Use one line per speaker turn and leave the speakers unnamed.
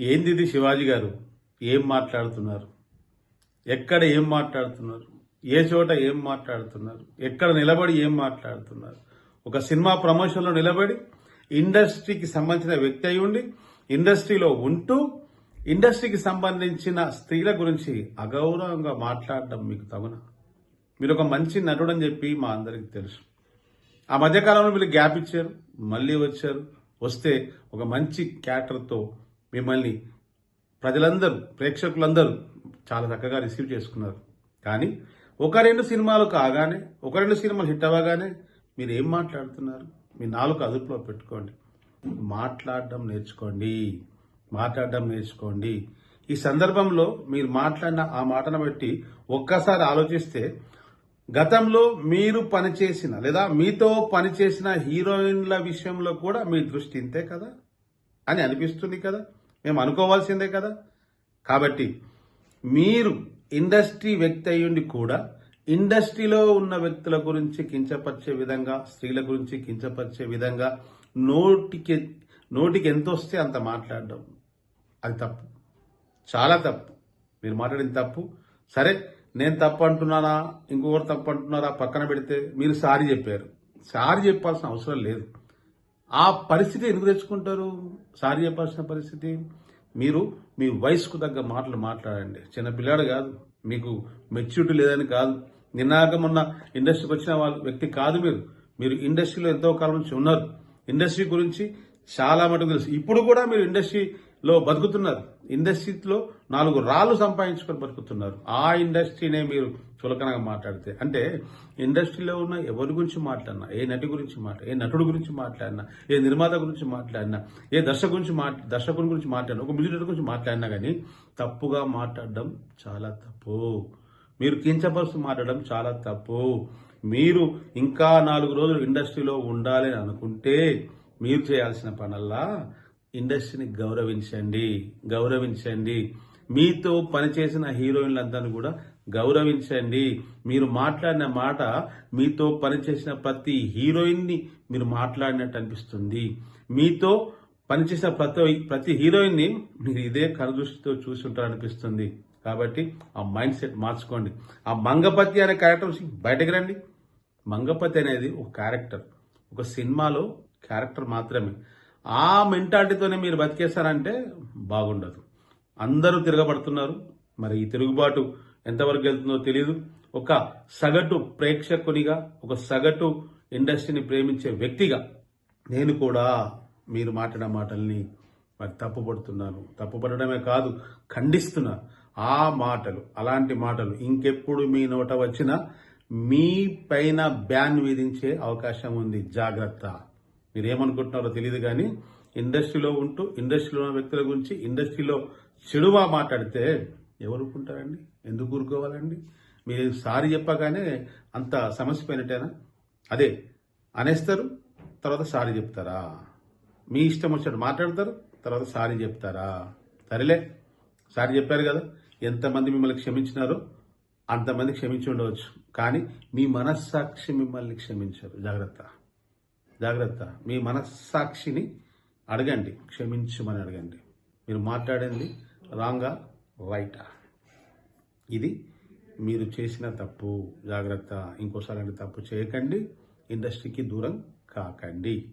ఏంది ఇది శివాజీ గారు? ఏం మాట్లాడుతున్నారు? ఎక్కడ ఏం మాట్లాడుతున్నారు? ఏ చోట ఏం మాట్లాడుతున్నారు? ఎక్కడ నిలబడి ఏం మాట్లాడుతున్నారు? ఒక సినిమా ప్రమోషన్లో నిలబడి ఇండస్ట్రీకి సంబంధించిన వ్యక్తి అయి ఉండి ఇండస్ట్రీలో ఉంటూ ఇండస్ట్రీకి సంబంధించిన స్త్రీల గురించి అగౌరవంగా మాట్లాడడం మీకు తగున. మీరు ఒక మంచి నటుడు అని చెప్పి మా అందరికి తెలుసు. ఆ మధ్యకాలంలో మీరు గ్యాప్ ఇచ్చారు మళ్ళీ వచ్చారు వస్తే ఒక మంచి క్యాటర్తో మిమ్మల్ని ప్రజలందరూ ప్రేక్షకులందరూ చాలా చక్కగా రిసీవ్ చేసుకున్నారు. కానీ ఒక రెండు సినిమాలు కాగానే ఒక రెండు సినిమాలు హిట్ అవ్వగానే మీరు ఏం మాట్లాడుతున్నారు? మీ నాలుగు అదుపులో పెట్టుకోండి. మాట్లాడడం నేర్చుకోండి. మాట్లాడడం నేర్చుకోండి. ఈ సందర్భంలో మీరు మాట్లాడిన ఆ మాటను బట్టి ఒక్కసారి ఆలోచిస్తే గతంలో మీరు పనిచేసిన లేదా మీతో పనిచేసిన హీరోయిన్ల విషయంలో కూడా మీ దృష్టి ఇంతే కదా? అని అనిపిస్తుంది కదా? మేము అనుకోవాల్సిందే కదా? కాబట్టి మీరు ఇండస్ట్రీ వ్యక్తి అయ్యుండి కూడా ఇండస్ట్రీలో ఉన్న వ్యక్తుల గురించి కించపరిచే విధంగా స్త్రీల గురించి కించపరిచే విధంగా నోటికి నోటికి ఎంత వస్తే అంత మాట్లాడడం. అది తప్పు. చాలా తప్పు. మీరు మాట్లాడిన తప్పు. సరే నేను తప్పు అంటున్నానా? ఇంకొకరు తప్పు అంటున్నారా? పక్కన పెడితే మీరు సారీ చెప్పారు. సారీ చెప్పాల్సిన అవసరం లేదు. ఆ పరిస్థితి ఎందుకు తెచ్చుకుంటారు? సారీ చెప్పాల్సిన పరిస్థితి. మీరు మీ వయసుకు తగ్గ మాటలు మాట్లాడండి. చిన్న పిల్లాడు కాదు. మీకు మెచ్యూరిటీ లేదని కాదు. నిన్నాక మొన్న ఇండస్ట్రీకి వచ్చిన వాళ్ళ వ్యక్తి కాదు మీరు. మీరు ఇండస్ట్రీలో ఎంతో కాలం నుంచి ఉన్నారు. ఇండస్ట్రీ గురించి చాలా మటుకు తెలుసు. ఇప్పుడు కూడా మీరు ఇండస్ట్రీ లో బతుకుతున్నారు. ఇండస్ట్రీలో నాలుగు రాళ్ళు సంపాదించుకొని బతుకుతున్నారు. ఆ ఇండస్ట్రీనే మీరు చులకనగా మాట్లాడితే. అంటే ఇండస్ట్రీలో ఉన్న ఎవరి గురించి మాట్లాడినా ఏ నటి గురించి మాట్లా ఏ నటుడు గురించి మాట్లాడినా ఏ నిర్మాత గురించి మాట్లాడినా ఏ దర్శకు గురించి మాట్లా దర్శకుని గురించి మాట్లాడినా ఒక మ్యూజిక్ గురించి మాట్లాడినా కానీ తప్పుగా మాట్లాడడం చాలా తప్పు. మీరు కించపరుస్తూ మాట్లాడడం చాలా తప్పు. మీరు ఇంకా నాలుగు రోజులు ఇండస్ట్రీలో ఉండాలి అనుకుంటే మీరు చేయాల్సిన పనల్లా? ఇండస్ట్రీని గౌరవించండి గౌరవించండి. మీతో పనిచేసిన హీరోయిన్లందరినీ కూడా గౌరవించండి. మీరు మాట్లాడిన మాట మీతో పనిచేసిన ప్రతి హీరోయిన్ని మీరు మాట్లాడినట్టు అనిపిస్తుంది. మీతో పనిచేసిన ప్రతి ప్రతి హీరోయిన్ని మీరు ఇదే కనదృష్టితో చూసుంటారు అనిపిస్తుంది కాబట్టి ఆ మైండ్ సెట్ మార్చుకోండి. ఆ మంగపతి అనే క్యారెక్టర్ బయటకు రండి. మంగపతి అనేది ఒక క్యారెక్టర్. ఒక సినిమాలో క్యారెక్టర్ మాత్రమే. ఆ మెంటాలిటీతోనే మీరు బతికేస్తారంటే బాగుండదు. అందరూ తిరగబడుతున్నారు. మరి ఈ తిరుగుబాటు ఎంతవరకు వెళ్తుందో తెలియదు ఒక సగటు ప్రేక్షకునిగా ఒక సగటు ఇండస్ట్రీని ప్రేమించే వ్యక్తిగా నేను కూడా మీరు మాట్లాడిన మాటల్ని మరి తప్పుపడుతున్నాను. తప్పుపడడమే కాదు ఖండిస్తున్నా ఆ మాటలు అలాంటి మాటలు ఇంకెప్పుడు మీ నోట వచ్చినా మీ పైన బ్యాన్ విధించే అవకాశం ఉంది. జాగ్రత్త. మీరేమనుకుంటున్నారో తెలియదు కానీ ఇండస్ట్రీలో ఉంటూ ఇండస్ట్రీలో ఉన్న వ్యక్తుల గురించి ఇండస్ట్రీలో చెడువా మాట్లాడితే ఎవరు ఊరుకుంటారండి? ఎందుకు ఊరుకోవాలండి? మీరు సారీ చెప్పగానే అంత సమస్య పోయినట్టేనా అదే అనేస్తారు తర్వాత సారీ చెప్తారా? మీ ఇష్టం వచ్చినట్టు మాట్లాడతారు తర్వాత సారీ చెప్తారా? సరేలే సారీ చెప్పారు కదా ఎంతమంది మిమ్మల్ని క్షమించినారో అంతమంది క్షమించి ఉండవచ్చు. కానీ మీ మనస్సాక్షి మిమ్మల్ని క్షమించరు. జాగ్రత్త. జాగ్రత్త. మీ మనస్సాక్షిని అడగండి క్షమించమని అడగండి. మీరు మాట్లాడింది రాంగా రైటా. ఇది మీరు చేసిన తప్పు. జాగ్రత్త. ఇంకోసారి తప్పు చేయకండి. ఇండస్ట్రీకి దూరం కాకండి.